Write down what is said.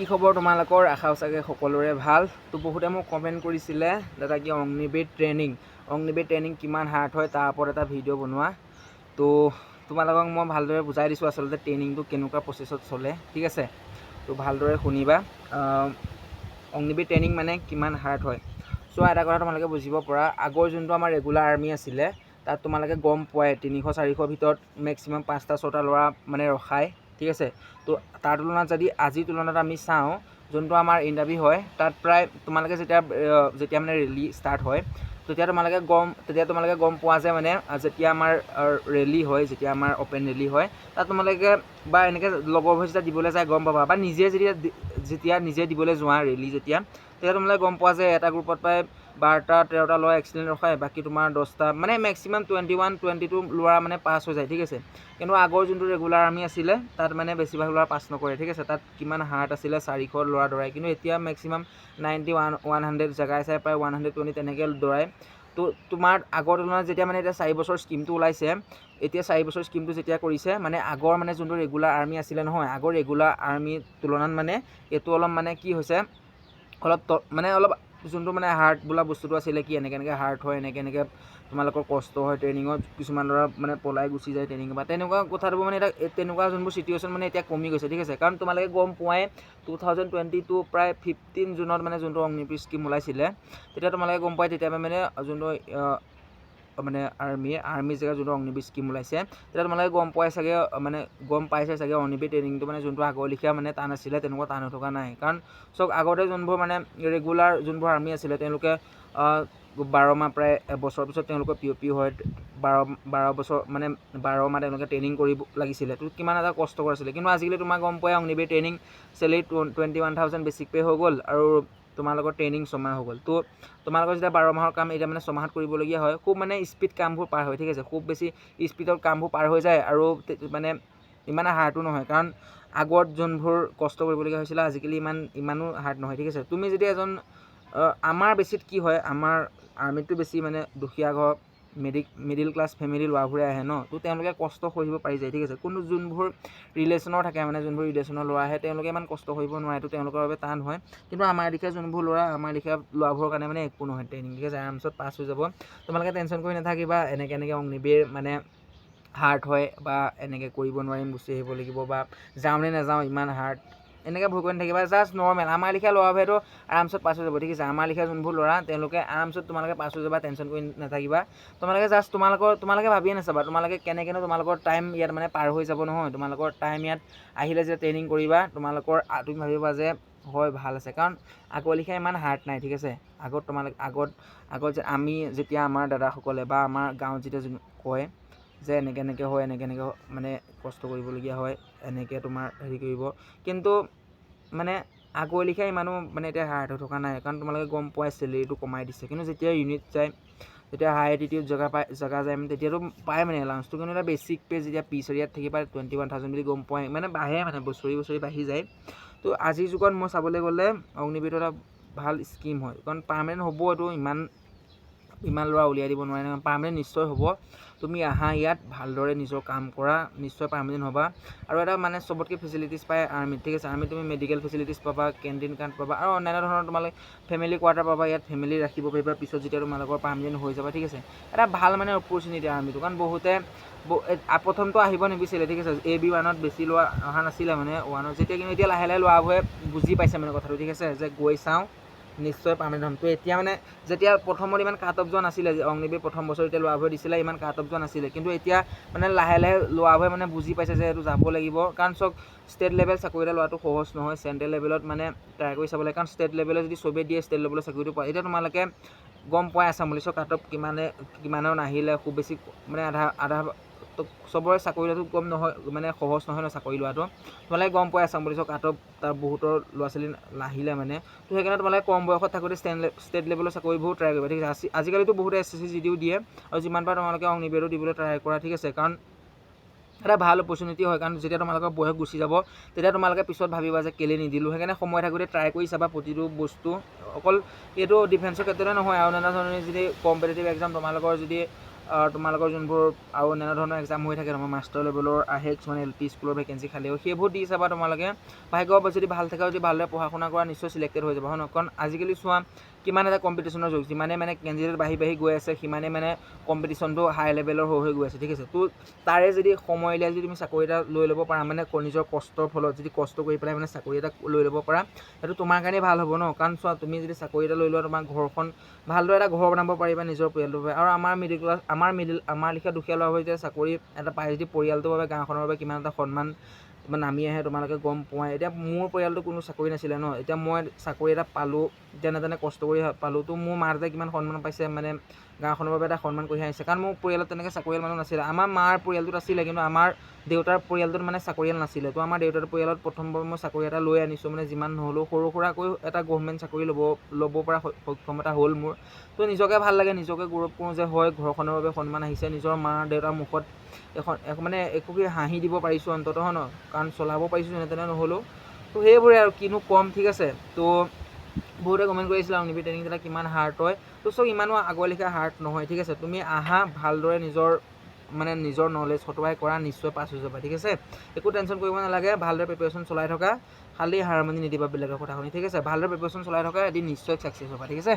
কি খবৰ তোমালোকৰ? আশা চাগে সকলোৰে ভাল। তো বহুতে মোক কমেণ্ট কৰিছিলে দাদা কি অগ্নিবীৰ ট্ৰেইনিং অগ্নিবীৰ ট্ৰেইনিং কিমান হাৰ্ড হয় তাৰ ওপৰত এটা ভিডিঅ' বনোৱা। তো তোমালোকক মই ভালদৰে বুজাই দিছোঁ আচলতে ট্ৰেইনিংটো কেনেকুৱা প্ৰচেছত চলে ঠিক আছে? তো ভালদৰে শুনিবা। আহ, অগ্নিবীৰ ট্ৰেইনিং মানে কিমান হাৰ্ড হয়। চ' এটা কথা তোমালোকে বুজিব পৰা আগৰ যোনটো আমাৰ ৰেগুলাৰ আৰ্মি আছিলে তাত তোমালোকে গম পোৱাই তিনিশ চাৰিশৰ ভিতৰত মেক্সিমাম পাঁচটা ছটা ল'ৰা মানে ৰখায়। ঠিক আছে? তো তাৰ তুলনাত যদি আজিৰ তুলনাত আমি চাওঁ, যোনটো আমাৰ ইণ্টাৰভিউ হয়, তাত প্ৰায় তোমালোকে যেতিয়া যেতিয়া মানে ৰেলী ষ্টাৰ্ট হয়, তেতিয়া তোমালোকে গম, তেতিয়া তোমালোকে গম পোৱা যে মানে যেতিয়া আমাৰ ৰেলী হয়, যেতিয়া আমাৰ অ'পেন ৰেলী হয়, তাত তোমালোকে বা এনেকৈ লগৰবোৰ যেতিয়া দিবলৈ যায় গম পাবা, বা নিজে যেতিয়া যেতিয়া নিজে দিবলৈ যোৱা ৰেলী যেতিয়া, তেতিয়া তোমালোকে গম পোৱা যে এটা গ্ৰুপত প্ৰায় বাৰটা, তেৰটা ল'ৰা এক্সিডেণ্ট ৰখায়, বাকী তোমাৰ দহটা মানে maximum twenty one twenty two ল'ৰা মানে পাছ হৈ যায়, ঠিক আছে? কিন্তু আগৰ যোনটো ৰেগুলাৰ আৰ্মি আছিলে, তাত মানে বেছিভাগ ল'ৰা পাছ নকৰে, ঠিক আছে? তাত কিমান হাৰ্ড আছিলে, চাৰিশ ল'ৰা দৌৰাই, কিন্তু এতিয়া maximum ninety one one hundred জেগাই চাই প্ৰায় ওৱান হাণ্ড্ৰেড টুৱেণ্টি তেনেকৈ দৌৰাই। তো তোমাৰ আগৰ তুলনাত যেতিয়া মানে এতিয়া চাৰি বছৰ স্কীমটো ওলাইছে, এতিয়া চাৰি বছৰ স্কীমটো যেতিয়া কৰিছে মানে আগৰ মানে যোনটো ৰেগুলাৰ আৰ্মি আছিলে নহয়, আগৰ ৰেগুলাৰ আৰ্মিৰ তুলনাত মানে এইটো অলপ মানে কি হৈছে, অলপ মানে অলপ যোনটো মানে হাৰ্ড বোলা বস্তুটো আছিলে কি এনেকৈ এনেকৈ হাৰ্ড হয় এনেকৈ এনেকৈ তোমালোকৰ কষ্ট হয় ট্ৰেইনিঙত কিছুমান ল'ৰা মানে পলাই গুচি যায় ট্ৰেইনিঙৰ পৰা। তেনেকুৱা কথাটো মানে এতিয়া তেনেকুৱা যোনবোৰ চিটুৱেশ্যন মানে এতিয়া কমি গৈছে ঠিক আছে? কাৰণ তোমালোকে গম পোৱাই টু থাউজেণ্ড টুৱেণ্টি টু প্ৰায় ফিফটিন জুনত মানে যোনটো অগ্নিবীৰ স্কীম ওলাইছিলে তেতিয়া তোমালোকে গম পাই তেতিয়া মানে যোনটো মানে আৰ্মি আৰ্মি জেগা যোনটো অগ্নিবীৰ স্কীম ওলাইছে তেতিয়া তোমালোকে গম পোৱাই চাগে মানে গম পাইছে চাগে অগ্নিবীৰ ট্ৰেইনিংটো মানে যোনটো আগৰ লেখীয়া মানে টান আছিলে তেনেকুৱা টান হৈ থকা নাই। কাৰণ চাওক আগতে যোনবোৰ মানে ৰেগুলাৰ যোনবোৰ আৰ্মি আছিলে তেওঁলোকে বাৰ মাহ প্ৰায় এবছৰৰ পিছত তেওঁলোকৰ পি অ' পি হয় বাৰ বাৰ বছৰ মানে বাৰ মাহ তেওঁলোকে ট্ৰেইনিং কৰিব লাগিছিলে তো কিমান এটা কষ্ট কৰিছিলে কিন্তু আজিকালি তোমাৰ গম পোৱাই Agniveer training salary twenty one thousand basic pay' হৈ গ'ল আৰু তোমালোকৰ ট্ৰেইনিং ছমাহ হৈ গ'ল। তো তোমালোকৰ যেতিয়া বাৰ মাহৰ কাম এতিয়া মানে ছমাহত কৰিবলগীয়া হয় খুব মানে স্পীড কামবোৰ পাৰ হয় ঠিক আছে? খুব বেছি স্পীডত কামবোৰ পাৰ হৈ যায় আৰু মানে ইমান হাৰ্ডো নহয়। কাৰণ আগত যোনবোৰ কষ্ট কৰিবলগীয়া হৈছিলে আজিকালি ইমান ইমানো হাৰ্ড নহয় ঠিক আছে? তুমি যদি এজন আমাৰ বেছিত কি হয় আমাৰ আৰ্মিতটো বেছি মানে দুখীয়া ঘৰ মিডিল মিডিল ক্লাছ ফেমিলি ল'ৰাবোৰে আহে ন, তো তেওঁলোকে কষ্ট সহিব পাৰি যায়, ঠিক আছে? কিন্তু যোনবোৰ ৰিলেশ্যনৰ থাকে মানে যোনবোৰ ৰিলেশ্যনৰ ল'ৰা আহে, তেওঁলোকে ইমান কষ্ট সহিব নোৱাৰে, তো তেওঁলোকৰ বাবে টান হয়। কিন্তু আমাৰ লেখীয়া যোনবোৰ ল'ৰা, আমাৰ লেখীয়া ল'ৰাবোৰৰ কাৰণে মানে একো নহয় ট্ৰেইনিং ঠিক আছে? আৰামছত পাছ হৈ যাব। তোমালোকে টেনশ্যন কৰি নাথাকিবা, এনেকৈ এনেকৈ অগ্নিবীৰ মানে হাৰ্ড হয় বা এনেকৈ কৰিব নোৱাৰিম, গুচি আহিব লাগিব বা যাওঁ নে নাযাওঁ, ইমান হাৰ্ড এনেকৈ ভয় কৰি নাথাকিবা জাষ্ট নৰ্মেল আমাৰ লেখীয়া ল'ৰাবোৰেতো আৰামছত পাছ হৈ যাব, ঠিক আছে? আমাৰ লেখীয়া যোনবোৰ ল'ৰা, তেওঁলোকে আৰামছত তোমালোকে পাছ হৈ যাবা টেনশ্যন কৰি নাথাকিবা। তোমালোকে জাষ্ট তোমালোকৰ, তোমালোকে ভাবিয়ে নাচাবা, তোমালোকে কেনেকৈনো তোমালোকৰ টাইম ইয়াত মানে পাৰ হৈ যাব নহয়, তোমালোকৰ টাইম ইয়াত আহিলে যে ট্ৰেইনিং কৰিবা, তোমালোকৰ তুমি ভাবিবা যে হয়, ভালো আছে। কাৰণ আগৰ লেখীয়া ইমান হাৰ্ড নাই, ঠিক আছে? আগত তোমালোকে, আগত আগত যে আমি যেতিয়া আমাৰ দাদাসকলে বা আমাৰ গাঁৱত যেতিয়া যোন কয় যে এনেকৈ এনেকৈ হয় এনেকৈ এনেকৈ মানে কষ্ট কৰিবলগীয়া হয় এনেকৈ তোমাৰ হেৰি কৰিব। কিন্তু মানে আগৰ লেখীয়া ইমানো মানে এতিয়া হাৰ্ড হৈ থকা নাই কাৰণ তোমালোকে গম পোৱাই চেলেৰিটো কমাই দিছে। কিন্তু যেতিয়া ইউনিট যায় যেতিয়া হাই এটিটিউড জেগা পায় জেগা যায় মানে তেতিয়াতো পায় মানে এলাউঞ্চটো কিন্তু এটা বেছিক পে যেতিয়া পিছ এৰিয়াত থাকি পায় টুৱেণ্টি ওৱান থাউজেণ্ড বুলি গম পোৱাই মানে বাঢ়ে মানে বছৰি বছৰি বাঢ়ি যায়। তো আজিৰ যুগত মই চাবলৈ গ'লে অগ্নিবীৰটো এটা ভাল স্কীম হয়। কাৰণ পাৰ্মানেণ্ট হ'ব এইটো ইমান ইমান ল'ৰা উলিয়াই দিব নোৱাৰে পাৰ্মানেণ্ট নিশ্চয় হ'ব। তুমি আহা ইয়াত ভালদৰে নিজৰ কাম কৰা, নিশ্চয় পাৰ্মানেণ্ট হ'বা। আৰু এটা মানে চবতকৈ ফেচিলিটিছ পায় আৰ্মিত ঠিক আছে? আৰ্মিত তুমি মেডিকেল ফেচিলিটিছ পাবা কেণ্টিন কাৰ্ড পাবা আৰু অন্যান্য ধৰণৰ তোমালোকে ফেমিলি কোৱাৰ্টাৰ পাবা, ইয়াত ফেমিলি ৰাখিব পাৰিবা। পিছত যেতিয়া তোমালোকৰ পাৰ্মানেণ্ট হৈ যাবা, ঠিক আছে? এটা ভালো মানে অপৰচুনিটি আৰ্মিটো কাৰণ বহুতে প্ৰথমটো আহিব নিবিচাৰিলে, ঠিক আছে? এ বি ওৱানত বেছি লোৱা অহা নাছিলে মানে। ওৱানত যেতিয়া, কিন্তু এতিয়া লাহে লাহে লোৱাবোৰে বুজি পাইছে মানে কথাটো, ঠিক আছে? যে গৈ চাওঁ। নিশ্চয় পাৰ্মানেণ্ট হ'ম তো এতিয়া মানে যেতিয়া প্ৰথমত ইমান কাট অফ যোৱা নাছিলে যে অগ্নিবীৰ প্ৰথম বছৰ এতিয়া লোৱাবোৰে দিছিলে, ইমান কাট অফ যোৱা নাছিলে কিন্তু এতিয়া মানে লাহে লাহে লোৱাবোৰে মানে বুজি পাইছে যে এইটো যাব লাগিব। কাৰণ চাওক ষ্টেট লেভেল চাকৰি এটা লোৱাটো সহজ নহয় চেণ্ট্ৰেল লেভেলত মানে ট্ৰাই কৰি চাব লাগে। কাৰণ ষ্টেট লেভেলত যদি চবেই দিয়ে ষ্টেট লেভেলত চাকৰিটো পায়। এতিয়া তোমালোকে গম পোৱাই আছাম পুলিচৰ কাট অফ কিমানে কিমানেও নাহিলে, খুব বেছি মানে আধা আধা চবৰে চাকৰি লোৱাটো কম নহয় মানে সহজ নহয় ন চাকৰি লোৱাটো। তোমালোকে গম পোৱাই আছাম পুলিচৰ কাট অফ তাৰ বহুতৰ ল'ৰা ছোৱালী নাহিলে মানে। তো সেইকাৰণে তোমালোকে কম বয়সত থাকোঁতে ষ্টেট ষ্টেট লেভেলৰ চাকৰিবোৰ ট্ৰাই কৰিবা ঠিক আছে? আজি- আজিকালিতো বহুতে এছ এছ চি ডিও দিয়ে আৰু যিমান পাৰা তোমালোকে অগ্নিবীৰো দিবলৈ ট্ৰাই কৰা ঠিক আছে? কাৰণ এটা ভাল অপৰচুনিটি হয় কাৰণ যেতিয়া তোমালোকৰ বয়স গুচি যাব তেতিয়া তোমালোকে পিছত ভাবিবা যে কেলৈ নিদিলোঁ। সেইকাৰণে সময় থাকোঁতে ট্ৰাই কৰি চাবা প্ৰতিটো বস্তু। অকল এইটো ডিফেন্সৰ ক্ষেত্ৰতে নহয় আৰু নানা ধৰণৰ যদি কম্পিটিটিভ এক্সাম তোমালোকৰ যদি তোমালোকৰ যোনবোৰ আৰু এনেধৰণৰ ধৰণৰ এক্সাম হৈ থাকে, তোমাৰ মাষ্টাৰ লেভেলৰ আহে, কিছুমান এল পি স্কুলৰ ভেকেঞ্চি খালেও, সেইবোৰ দি চাবা তোমালোকে। ভাগ্য যদি ভালো থাকে, যদি ভালদৰে পঢ়া শুনা কৰা, নিশ্চয় চিলেক্টেড হৈ যাব, হয় ন কাৰণ আজিকালি চোৱা কিমান এটা কম্পিটিশ্যনৰ যুগ, যিমানে মানে কেণ্ডিডেট বাঢ়ি বাঢ়ি গৈ আছে, সিমানে মানে কম্পিটিশ্যনটো হাই লেভেলৰ হৈ হৈ গৈ আছে, ঠিক আছে? তো তাৰে যদি সময় উলিয়াই যদি তুমি চাকৰি এটা লৈ ল'ব পাৰা মানে নিজৰ কষ্টৰ ফলত, যদি কষ্ট কৰি পেলাই মানে চাকৰি এটা লৈ ল'ব পাৰা, সেইটো তোমাৰ কাৰণে ভালো হ'ব ন? কাৰণ চোৱা, তুমি যদি চাকৰি এটা লৈ লোৱা, তোমাৰ ঘৰখন ভালদৰে এটা ঘৰ বনাব পাৰিবা নিজৰ পৰিয়ালটোৰ বাবে। আৰু আমাৰ মিডিল ক্লাছ আমাৰ মিডিল আমাৰ লিখীয়া দুখীয়া ল'ৰাবোৰে যেতিয়া চাকৰি, এটা পাই যদি পৰিয়ালটোৰ বাবে গাঁওখনৰ বাবে কিমান এটা সন্মান মানে নামি আহে তোমালোকে গম পোৱাই এতিয়া মোৰ পৰিয়ালটো কোনো চাকৰি নাছিলে ন। এতিয়া মই চাকৰি এটা পালোঁ যেনে তেনে কষ্ট কৰি পালোঁ। তো মোৰ মা দেউতাই কিমান সন্মান পাইছে মানে গাঁওখনৰ বাবে এটা সন্মান কঢ়িয়াই আহিছে কাৰণ মোৰ পৰিয়ালত তেনেকৈ চাকৰিয়াল মানুহ নাছিলে। আমাৰ মাৰ পৰিয়ালটোত আছিলে কিন্তু আমাৰ দেউতাৰ পৰিয়ালটোত মানে চাকৰিয়াল নাছিলে। তো আমাৰ দেউতাৰ পৰিয়ালত প্ৰথমবাৰ মই চাকৰি এটা লৈ আনিছোঁ মানে যিমান নহ'লেও সৰু সুৰাকৈ এটা গভমেণ্ট চাকৰি ল'ব ল'ব পৰা সক্ষমতা হ'ল মোৰ। তো নিজকে ভাল লাগে নিজকে গৌৰৱ কৰোঁ যে হয় ঘৰখনৰ বাবে সন্মান আহিছে। নিজৰ মা দেউতাৰ মুখত এখন মানে একোকে হাঁহি দিব পাৰিছোঁ অন্ততঃ ন। কাৰণ চলাব পাৰিছোঁ যেনে তেনে নহ'লেও। তো সেইবোৰে আৰু কিনো কম, ঠিক আছে? তো বহুতে কমেণ্ট কৰিছিলে অগ্নিবীৰ ট্ৰেইনিং এটা কিমান হাৰ্ড হয়? তো চব ইমানো আগৰ লেখীয়া হাৰ্ড নহয়, ঠিক আছে? তুমি আহা ভালদৰে নিজৰ মানে নিজৰ নলেজ হতুৱাই কৰা, নিশ্চয় পাছ হৈ যাবা, ঠিক আছে? একো টেনশ্যন কৰিব নালাগে, ভালদৰে প্ৰিপেৰেশ্যন চলাই থকা, খালি হাৰ মানি নিদিবা বেলেগৰ কথা শুনি ঠিক আছে? ভালদৰে প্ৰিপেৰেশ্যন চলাই থকা, এদিন নিশ্চয় ছাকচেছ হ'বা, ঠিক আছে?